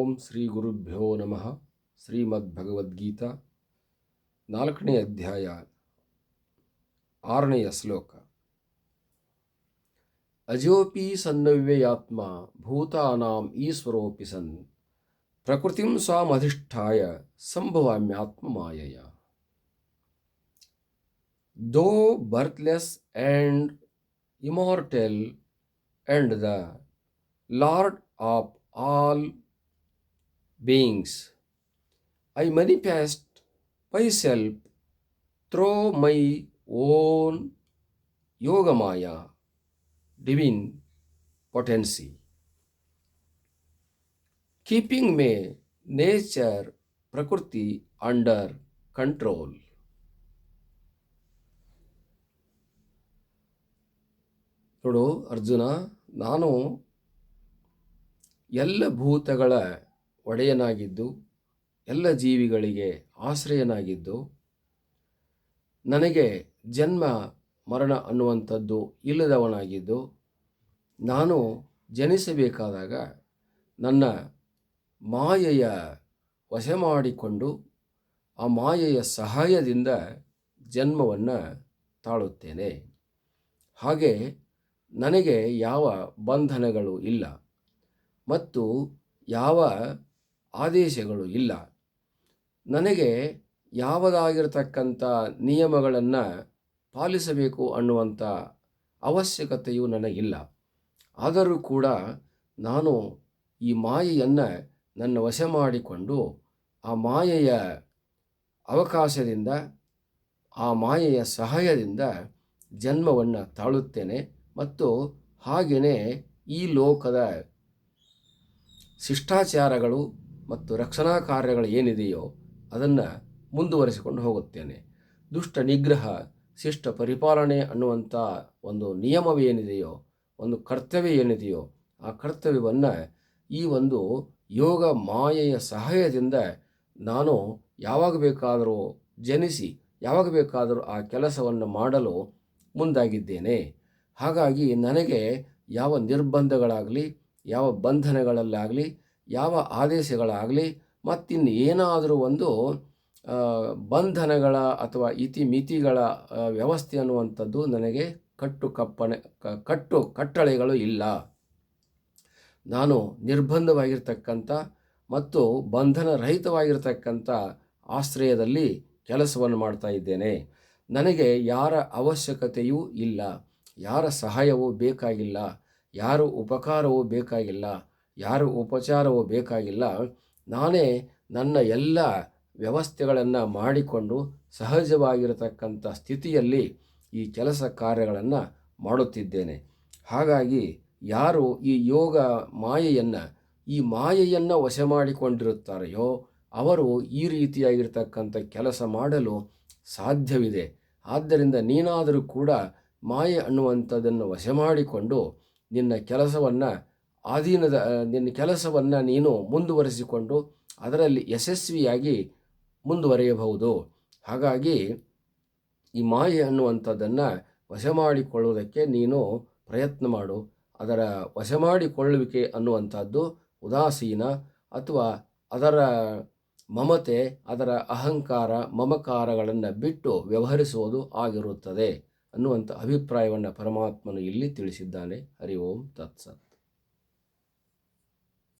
ಓಂ ಶ್ರೀ ಗುರುಭ್ಯೋ ನಮಃ ಶ್ರೀಮದ್ ಭಗವದ್ಗೀತಾ ನಾಲ್ಕನೇ ಅಧ್ಯಾಯ ಆರನೆಯ ಶ್ಲೋಕ ಅಜೋಪಿ ಸನ್ನವ್ಯಯಾತ್ಮ ಭೂತಾನಾಂ ಈಶ್ವರೋಪಿ ಸನ್ ಪ್ರಕೃತಿಂ ಸ್ವಾಮಧಿಷ್ಠಾಯ ಸಂಭವಾಮ್ಯಾತ್ಮ ಮಾಯಯ though birthless and immortal and the lord of all beings. I manifest myself through my own Yogamaya, divine potency, keeping my nature, Prakriti under control. ನೋಡು ಅರ್ಜುನ ನಾನು ಎಲ್ಲ ಭೂತಗಳ ಒಡೆಯನಾಗಿದ್ದು, ಎಲ್ಲ ಜೀವಿಗಳಿಗೆ ಆಶ್ರಯನಾಗಿದ್ದು, ನನಗೆ ಜನ್ಮ ಮರಣ ಅನ್ನುವಂಥದ್ದು ಇಲ್ಲದವನಾಗಿದ್ದು, ನಾನು ಜನಿಸಬೇಕಾದಾಗ ನನ್ನ ಮಾಯೆಯ ವಶ ಮಾಡಿಕೊಂಡು ಆ ಮಾಯೆಯ ಸಹಾಯದಿಂದ ಜನ್ಮವನ್ನು ತಾಳುತ್ತೇನೆ. ಹಾಗೆ ನನಗೆ ಯಾವ ಬಂಧನಗಳು ಇಲ್ಲ. ಮತ್ತು ಯಾವ ಆದೇಶಗಳು ಇಲ್ಲ. ನನಗೆ ಯಾವುದಾಗಿರತಕ್ಕಂಥ ನಿಯಮಗಳನ್ನು ಪಾಲಿಸಬೇಕು ಅನ್ನುವಂಥ ಅವಶ್ಯಕತೆಯೂ ನನಗಿಲ್ಲ. ಆದರೂ ಕೂಡ ನಾನು ಈ ಮಾಯೆಯನ್ನು ನನ್ನ ವಶ ಮಾಡಿಕೊಂಡು ಆ ಮಾಯೆಯ ಅವಕಾಶದಿಂದ, ಆ ಮಾಯೆಯ ಸಹಾಯದಿಂದ ಜನ್ಮವನ್ನು ತಾಳುತ್ತೇನೆ ಮತ್ತು ಹಾಗೆಯೇ ಈ ಲೋಕದ ಶಿಷ್ಟಾಚಾರಗಳು ಮತ್ತು ರಕ್ಷಣಾ ಕಾರ್ಯಗಳು ಏನಿದೆಯೋ ಅದನ್ನು ಮುಂದುವರಿಸಿಕೊಂಡು ಹೋಗುತ್ತೇನೆ. ದುಷ್ಟ ನಿಗ್ರಹ, ಶಿಷ್ಟ ಪರಿಪಾಲನೆ ಅನ್ನುವಂಥ ಒಂದು ನಿಯಮವೇನಿದೆಯೋ ಒಂದು ಕರ್ತವ್ಯ ಏನಿದೆಯೋ, ಆ ಕರ್ತವ್ಯವನ್ನು ಈ ಒಂದು ಯೋಗ ಮಾಯೆಯ ಸಹಾಯದಿಂದ ನಾನು ಯಾವಾಗ ಬೇಕಾದರೂ ಜನಿಸಿ, ಯಾವಾಗ ಬೇಕಾದರೂ ಆ ಕೆಲಸವನ್ನು ಮಾಡಲು ಮುಂದಾಗಿದ್ದೇನೆ. ಹಾಗಾಗಿ ನನಗೆ ಯಾವ ನಿರ್ಬಂಧಗಳಾಗಲಿ, ಯಾವ ಬಂಧನಗಳಲ್ಲಾಗಲಿ ಯಾವ ಆದೇಶಗಳಾಗಲಿ ಮತ್ತಿನ್ನು ಏನಾದರೂ ಒಂದು ಬಂಧನಗಳ ಅಥವಾ ಇತಿಮಿತಿಗಳ ವ್ಯವಸ್ಥೆ ಅನ್ನುವಂಥದ್ದು ನನಗೆ ಕಟ್ಟು ಕಪ್ಪಣೆ ಕಟ್ಟು ಕಟ್ಟಳೆಗಳು ಇಲ್ಲ. ನಾನು ನಿರ್ಬಂಧವಾಗಿರ್ತಕ್ಕಂಥ ಮತ್ತು ಬಂಧನರಹಿತವಾಗಿರ್ತಕ್ಕಂಥ ಆಶ್ರಯದಲ್ಲಿ ಕೆಲಸವನ್ನು ಮಾಡ್ತಾ ಇದ್ದೇನೆ. ನನಗೆ ಯಾರ ಅವಶ್ಯಕತೆಯೂ ಇಲ್ಲ. ಯಾರ ಸಹಾಯವೂ ಬೇಕಾಗಿಲ್ಲ. ಯಾರು ಉಪಕಾರವೂ ಬೇಕಾಗಿಲ್ಲ. ಯಾರು ಉಪಚಾರವೂ ಬೇಕಾಗಿಲ್ಲ. ನಾನೇ ನನ್ನ ಎಲ್ಲ ವ್ಯವಸ್ಥೆಗಳನ್ನು ಮಾಡಿಕೊಂಡು ಸಹಜವಾಗಿರತಕ್ಕಂಥ ಸ್ಥಿತಿಯಲ್ಲಿ ಈ ಕೆಲಸ ಕಾರ್ಯಗಳನ್ನು ಮಾಡುತ್ತಿದ್ದೇನೆ. ಹಾಗಾಗಿ ಯಾರು ಈ ಯೋಗ ಮಾಯೆಯನ್ನು, ಈ ಮಾಯೆಯನ್ನು ವಶ ಮಾಡಿಕೊಂಡಿರುತ್ತಾರೆಯೋ, ಅವರು ಈ ರೀತಿಯಾಗಿರ್ತಕ್ಕಂಥ ಕೆಲಸ ಮಾಡಲು ಸಾಧ್ಯವಿದೆ. ಆದ್ದರಿಂದ ನೀನಾದರೂ ಕೂಡ ಮಾಯೆ ಅನ್ನುವಂಥದ್ದನ್ನು ವಶ ಮಾಡಿಕೊಂಡು ನಿನ್ನ ಕೆಲಸವನ್ನು ಆಧೀನದ ನಿನ್ನ ಕೆಲಸವನ್ನು ನೀನು ಮುಂದುವರಿಸಿಕೊಂಡು ಅದರಲ್ಲಿ ಯಶಸ್ವಿಯಾಗಿ ಮುಂದುವರಿಯಬಹುದು. ಹಾಗಾಗಿ ಈ ಮಾಯೆ ಅನ್ನುವಂಥದ್ದನ್ನು ವಶ ಮಾಡಿಕೊಳ್ಳುವುದಕ್ಕೆ ನೀನು ಪ್ರಯತ್ನ ಮಾಡು. ಅದರ ವಶ ಮಾಡಿಕೊಳ್ಳುವಿಕೆ ಅನ್ನುವಂಥದ್ದು ಉದಾಸೀನ ಅಥವಾ ಅದರ ಮಮತೆ, ಅದರ ಅಹಂಕಾರ, ಮಮಕಾರಗಳನ್ನು ಬಿಟ್ಟು ವ್ಯವಹರಿಸುವುದು ಆಗಿರುತ್ತದೆ ಅನ್ನುವಂಥ ಅಭಿಪ್ರಾಯವನ್ನು ಪರಮಾತ್ಮನು ಇಲ್ಲಿ ತಿಳಿಸಿದ್ದಾನೆ. ಹರಿ ಓಂ, ತತ್ಸತ್.